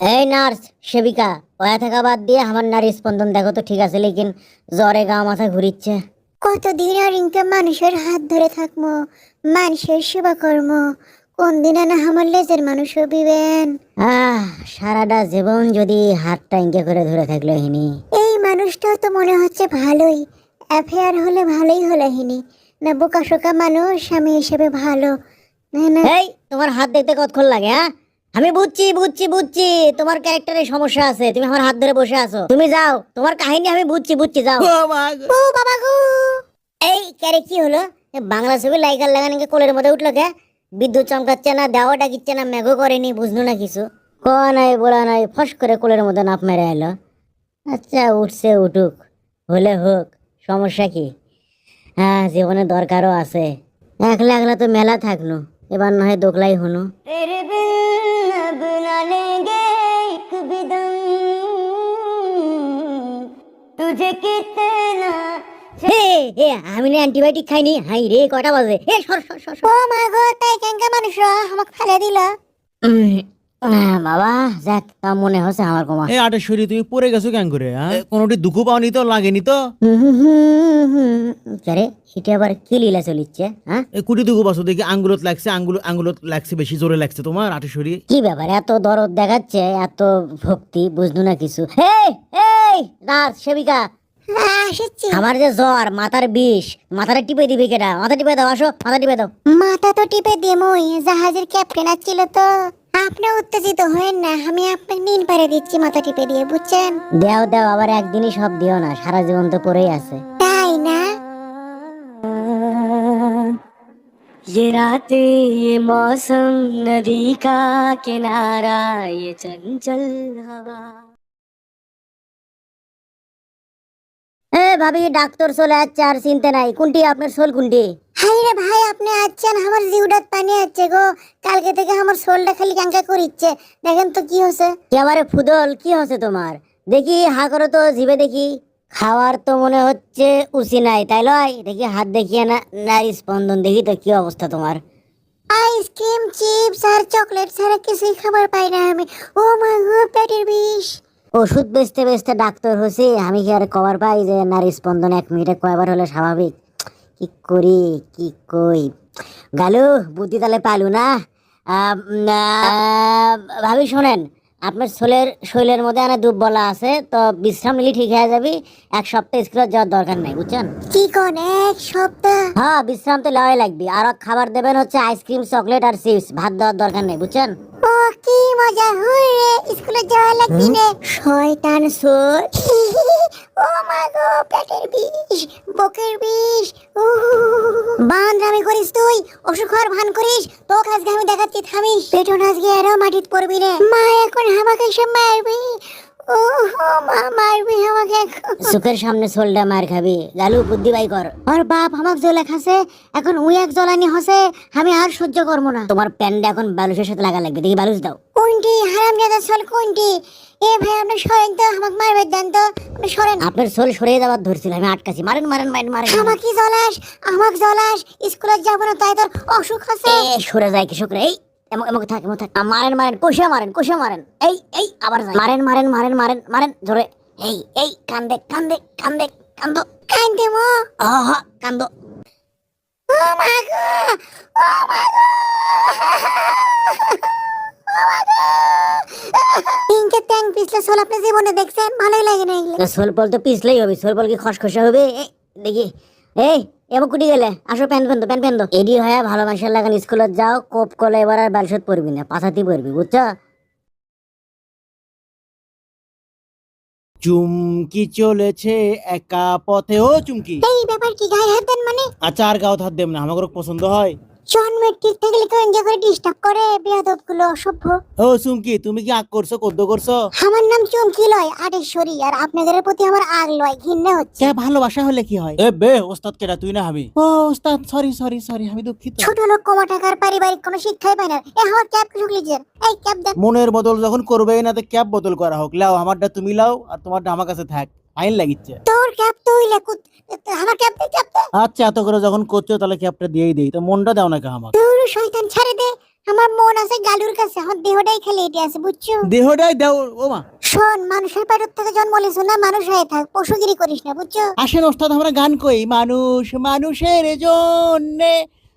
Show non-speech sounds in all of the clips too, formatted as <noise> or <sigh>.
এই নার্স সেবিকা ওয়া থাকা বাদ দিয়ে আমার নারী স্পন্দন দেখো তো ঠিক আছে লেকিন জ্বরে গা মাথা ঘুরিচ্ছে। কতদিন আর ইনকে মানুষের হাত ধরে থাকব মানুষের সেবা কর্ম কোন দিন না আমার লেজের মানুষ হবিবেন? আহ সারাটা জীবন যদি হাতটা ইঙ্কে করে ধরে থাকল হিনি। এই মানুষটাও তো মনে হচ্ছে ভালোই অ্যাফেয়ার হলে ভালোই হলো হিনি না বোকা শোকা মানুষ স্বামী হিসেবে ভালো। না না। এই তোমার হাত দেখতে কতক্ষণ লাগে হ্যাঁ? আমি বুঝছি বুঝছি বুঝছি। তোমার ক্যারেক্টারে সমস্যা আছে। তুমি আমার হাত ধরে বসে আছো। তুমি যাও। তোমার কাহিনী আমি বুঝছি বুঝছি যাও। ও বাবা গো। এই ক্যারে কি হলো? বাংলা ছবি লাইকার লাগানিকে কোলের মধ্যে উঠল কে? বিদ্যুৎ চমকাচ্ছে না দেওয়া ডাকিচ্ছে না মেঘও করেনি বুঝলো না কিছু। ক নাই বলা নাই ফস করে কোলের মধ্যে নাপ মেরে এলো আচ্ছা উঠছে উঠুক। হলে হোক সমস্যা কি? হ্যাঁ জীবনে দরকারও আছে। একলা একলা তো মেলা থাকল এবার না হয় দোকলাই হনু तुझे कितना হে হে আমি না অ্যান্টিবায়োটিক খাইনি হাই রে কটা বাজে এ সর সর সর সর। ও মা গো তাই কেঙ্কা মানুষ আমাকে ফেলে দিল উম, আহ, বাবা যাক তা মনে হচ্ছে আমার কমা। এ আটেশ্বরী তুমি পড়ে গেছো কেন করে হ্যাঁ? কোনোটি দুঃখ পাওনি তো লাগেনি তো? কে রে এটা আবার কি লীলা চলিচ্ছে হ্যাঁ? কুটি দুঃখ পাচ্ছ দেখি আঙ্গুলত লাগছে আঙ্গুল আঙ্গুলত লাগছে বেশি জোরে লাগছে তোমার আটেশ্বরী কি ব্যাপার এত দরদ দেখাচ্ছে এত ভক্তি বুঝলো না কিছু। এই এই নার্স সেবিকা। আমার যে জ্বর মাথার বিষ মাথাটা টিপে দিবি কেটা? মাথা টিপে দাও আসো মাথা টিপে দাও। মাথা তো টিপে দেমই জাহাজের ক্যাপ্টেন ছিল তো। আপনি উত্তেজিত হয়েন না আমি আপনাকে নিন পারে দিচ্ছি মাথা টিপে দিয়ে বুঝছেন দেও দেও আবার একদিনই সব দিও না সারা জীবন তো পরেই আছে তাই না ये रातें ये मौसम नदी का किनारा ये चंचल हवा ভাবি ডাক্তার চলে যাচ্ছে আর চিনতে নাই। কোনটি আপনার সোল কোনটি? হাই রে ভাই আপনি আছেন আমার জিউডাত পানি আছে গো। কালকে থেকে আমার শোলটা খালি কাঙ্কা করিচ্ছে। দেখেন তো কি হচ্ছে এবারে ফুদল? কি হচ্ছে তোমার? দেখি হা করো তো জিভে দেখি। খাওয়ার তো মনে হচ্ছে উচি নাই তাই লয়। দেখি হাত দেখিয়ে না নারী স্পন্দন। দেখি তো কি অবস্থা তোমার। আইসক্রিম চিপস আর চকলেট ছাড়া কিছুই খাবার পাই না আমি। ও মা গো পেটের বিষ। ওষুধ বেচতে বেচতে ডাক্তার হয়েছে, আমি কি আর কবার পাই যে নারী স্পন্দন এক মিনিটে কয়বার হলে স্বাভাবিক? কি করি, কি কই? গালু, বুদ্ধি তালে পালু না। ভাবি শোনেন আপনার শোলের শৈলের মধ্যে অনেক দুর্বলা আছে তো বিশ্রাম নিলে ঠিক হয়ে যাবি। এক সপ্তাহ স্কুলে যাওয়ার দরকার নাই বুঝছেন? কি কোন এক সপ্তাহ? হ্যাঁ বিশ্রাম তো লওয়াই লাগবে। আর খাবার দেবেন হচ্ছে আইসক্রিম চকলেট আর চিপস ভাত দেওয়ার দরকার নেই বুঝছেন? ও কি মজা! হুই রে স্কুলে যাওয়া লাগবি রে শয়তান সোর। <laughs> ও মা গো পেটের বিষ বুকের বিষ বান্দ্রামি করিস তুই অসুখ হওয়ার ভান করিস তোকে আজকে আমি দেখাচ্ছি থামিস। পেটন আজকে আরও মাটিত পড়বি রে মা এখন আমাকে এসে মারবি। ও মা মারবি আমাকে সুখের সামনে সোলডা মার খাবি। গালু বুদ্ধি বাই কর। আর বাপ আমাক জলে খাসে এখন উই এক জলানি হসে আমি আর সহ্য করব না। তোমার প্যান্ডা এখন বালুসের সাথে লাগা লাগবে দেখি বালুস দাও। কোনটি? চল কোনটি? এ ভাই আপনি সরেন তো আমাকে মারবে দেন তো। আপনি সরেন। আপনার সোল সরিয়ে দেওয়ার ধরছিল আমি আটকাছি। মারেন মারেন মারেন মারেন। আমাকে জলাস আমাক জলাস স্কুলে যাব না তাই তোর অসুখ আছে। এ সরে যায় কৃষক রে এই। পিছলে আপনি জীবনে দেখছেন, ভালোই লাগে না এগুলো। সোল পল তো পিছলেই হবে সোল পল কি খসখসে হবে? দেখি। এই এবার কুটি গেলে? আসো প্যান পেন প্যান পেন এডি হয়ে ভালো মানুষের লাগান স্কুলত যাও কোপ কলে এবার আর বালসত পড়বি না পাছাতি পড়বি বুঝছ? চুমকি চলেছে একা পথে ও চুমকি। এই ব্যাপার কি গায়ে হাত দেন মানে? আচ্ছা আর গাও হাত দেব না আমাকে পছন্দ হয়। কেউ এনজয় করে ডিস্টার্ব করে বেয়াদবগুলো অসভ্য। ও চুমকি তুমি কি আগ করছ কদ্দ করছ? আমার নাম চুমকি লয় আটেশ্বরী আর আপনাদের প্রতি আমার আগ লয় ঘৃণা হচ্ছে। কে ভালোবাসা হলে কি হয়? এ বে ওস্তাদ কেটা তুই না আমি। ও ওস্তাদ সরি সরি সরি আমি দুঃখিত। ছোট লোক কমা টাকার পারিবারিক কোনো শিক্ষাই পায় না। এ আমার ক্যাব ঢুকলিছেন এই ক্যাব দেন মনের বদল যখন করবেই না তো ক্যাব বদল করা হোক। লাও আমারটা তুমি লাও আর তোমারটা আমার কাছে থাক। আইন লাগিচ্ছে। তোর ক্যাব তুই লেকুত আমার ক্যাব দে ক্যাব দে আচ্ছা এত করে যখন করছ তাহলে ক্যাবটা দিয়েই দেই। তো মনটা দাও না কে আমাকে। তোর শয়তান ছেড়ে দে। আমার মন আছে গালুর কাছে। আমার দেহটাই খালি এটি আছে বুঝছ? দেহটাই দেও ও মা। শোন মানুষের পেটের থেকে জন্ম লিছু না? মানুষ হয়ে থাক পশুগিরি করিস না বুঝছ? আসেন ওস্তাদ আমরা গান কই মানুষ মানুষের জন্যে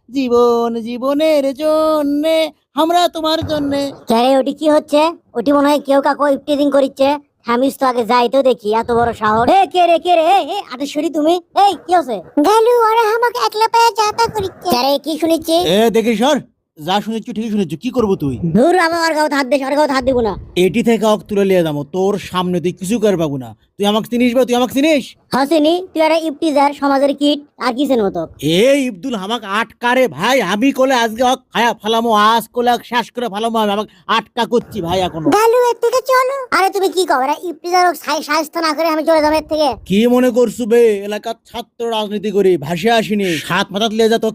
জীবন জীবনের জন্যে আমরা তোমার জন্যে। ক্যারে ওটি কি হচ্ছে? ওটি মনে হয় কেউ কাকু ইফটিজিং করিচ্ছে। থামিস তো আগে যাই তো দেখি এত বড় শহর। এ কে রে কে রে আদেশ্বরী তুমি? এই কি হচ্ছে গালু ওরা আমাকে একলা পায়ে যাতা করিচ্ছে। আরে কি শুনেছি? এ দেখি সর যা শুনেছ ঠিকই শুনেছো কি করব তুই? ধর আমার আর গাও হাত দিস আর গাও হাত দিব না। এটি থেকে অক তুলে লিয়ে যাব তোর সামনে তুই কিছু কর পাবো না। তুই আমাকে চিনিস বা তুই আমাকে চিনিস? হাসিনি তুই একটা সমাজের কিট আর কিসের মতো? এই ইবদুল আমাকে আটকারে ভাই আমি কোলে আজকে অক খায়া ফালামো আজ কোলে অক শেষ করে ফালামো আমি আমাকে আটকা করছি ভাই এখনও। গালু এর থেকে চলো। আরে তুমি কি সাহায্য না করে আমি চলে যাব এর থেকে। কি মনে করছু বে এলাকার ছাত্র রাজনীতি করি ভাসে আসিনি। সাত মাথাত তো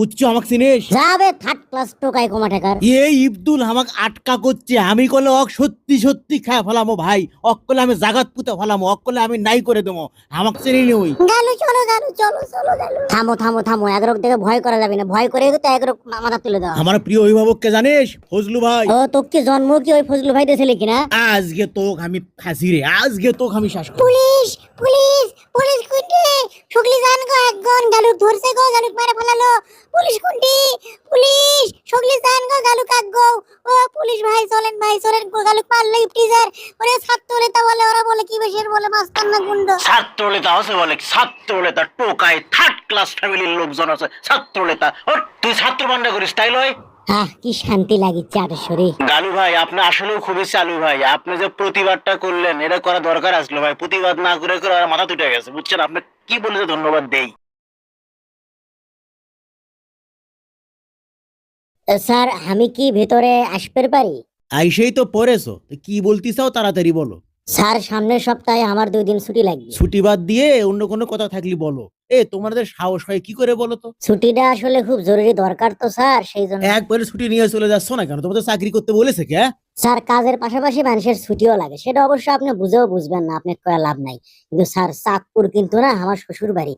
বুঝছ আমাকে চিনিস? যাবে থার্ড ক্লাস টোকাই কমা এই ইবদুল আমাকে আটকা করছে আমি কলে অক সত্যি সত্যি খায় ফেলামো ভাই অক কলে আমি জাগাত পুতে ফেলামো অক কলে আমি নাই করে দেবো। আমাকে চিনি ওই। গালু চলো গালু চলো চলো গালু। থামো থামো থামো একরক থেকে ভয় করা যাবে না। ভয় করে তো একরক মাথা তুলে দাও। আমার প্রিয় অভিভাবককে জানিস? ফজলু ভাই। ও তোকে জন্ম কি ওই ফজলু ভাই দিয়েছিলে কিনা আজকে তোক আমি ফাঁসি রে আজকে তোক আমি শাস পুলিশ পুলিশ পুলিশ কুন্ডি শুকলি জান গো একজন ধরছে গো গালুক মেরে ফেলালো পুলিশ কুন্ডি পুলিশ জান গো এক গো। ও পুলিশ ভাই চলেন ভাই চলেন গো পারলে ওরে বলে ওরা বলে কি বেশের বলে মাস্তান্না গুন্ড? ছাত্রনেতা আছে বলে টোকায় থার্ড ক্লাস ফ্যামিলির লোকজন আছে ও তুই ছাত্র বান্ডা করিস তাই লয়? আহ কি শান্তি লাগিচ্ছে গালু ভাই আপনি আসলেও খুবই চালু ভাই। আপনি যে প্রতিবাদটা করলেন এটা করা দরকার আসলো ভাই। প্রতিবাদ না করে করে মাথা তুটে গেছে বুঝছেন? আপনি কি বলেছে ধন্যবাদ দেই? স্যার আমি কি ভেতরে আসতে পারি? আইসেই তো পড়েছো তো কি বলতে চাও তাড়াতাড়ি বলো। স্যার সামনের সপ্তাহে আমার দুই দিন ছুটি লাগবে। ছুটি বাদ দিয়ে অন্য কোনো কথা থাকলি বলো। এ তোমাদের সাহস হয় কি করে বলো তো? ছুটিটা আসলে খুব জরুরি দরকার তো স্যার সেই জন্য একবারে ছুটি নিয়ে চলে যাচ্ছ না কেন? তোমাদের চাকরি করতে বলেছে কে হ্যাঁ? স্যার কাজের পাশাপাশি মানুষের ছুটিও লাগে। সেটা অবশ্য আপনি বুঝেও বুঝবেন না আপনি কয়া লাভ নাই। কিন্তু স্যার চাঁদপুর কিন্তু না আমার শ্বশুর বাড়ি।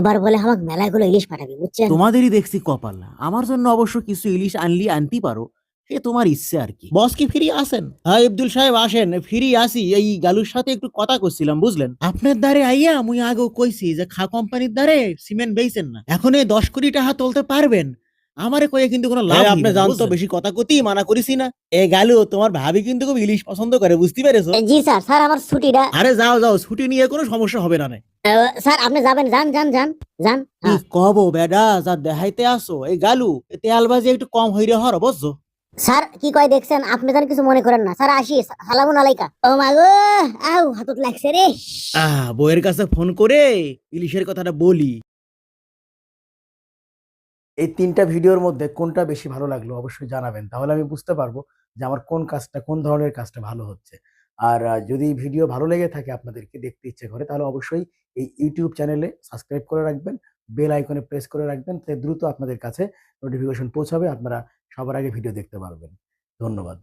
এবার বলে আমাকে মেলাগুলো ইলিশ পাঠাবি বুঝছেন? তোমাদেরই দেখছি কপাল না। আমার জন্য অবশ্য কিছু ইলিশ আনলি আনতে পারো সে তোমার ইচ্ছে আর কি। বস কি ফিরি আসেন? হ্যাঁ আব্দুল সাহেব আসেন ফিরি আসি। এই গালুর সাথে একটু কথা করছিলাম বুঝলেন? আপনার দ্বারে আইয়া মুই আগেও কইছি যে খা কোম্পানির দ্বারে সিমেন্ট বেইছেন না। এখন এই দশ কোটি টাকা তুলতে পারবেন। আমারে কয়ে কিন্তু কোনো লাভ আপনি জানতো বেশি কথা কতি মানা করিসি না। এ গালু তোমার ভাবি কিন্তু খুব ইলিশ পছন্দ করে বুঝতে পেরেছ? জি স্যার স্যার আমার ছুটিটা আরে যাও যাও ছুটি নিয়ে কোনো সমস্যা হবে না স্যার আপনি যাবেন যান যান যান যান কি হ্যাঁ। কব বেডা যা দেখাইতে আসো। এই গালু তেলবাজি একটু কম হইরে হর বুঝছ? স্যার কি কয় দেখছেন আপনি যেন কিছু মনে করেন না। স্যার আসি সালামুন আলাইকা। ও মা গো আউ হাতত লাগছে রে। আহ বইয়ের কাছে ফোন করে ইলিশের কথাটা বলি। এই তিনটা ভিডিওর মধ্যে কোনটা বেশি ভালো লাগল অবশ্যই জানাবেন। তাহলে আমি বুঝতে পারব যে আমার কোন কাজটা, কোন ধরনের কাজটা ভালো হচ্ছে। আর যদি ভিডিও ভালো লেগে থাকে আপনাদেরকে দেখতে ইচ্ছে করে, তাহলে অবশ্যই এই ইউটিউব চ্যানেলে সাবস্ক্রাইব করে রাখবেন বেল আইকনে প্রেস করে রাখবেন, তাতে দ্রুত আপনাদের কাছে নোটিফিকেশন পৌঁছাবে, আপনারা সবার আগে ভিডিও দেখতে পারবেন। ধন্যবাদ।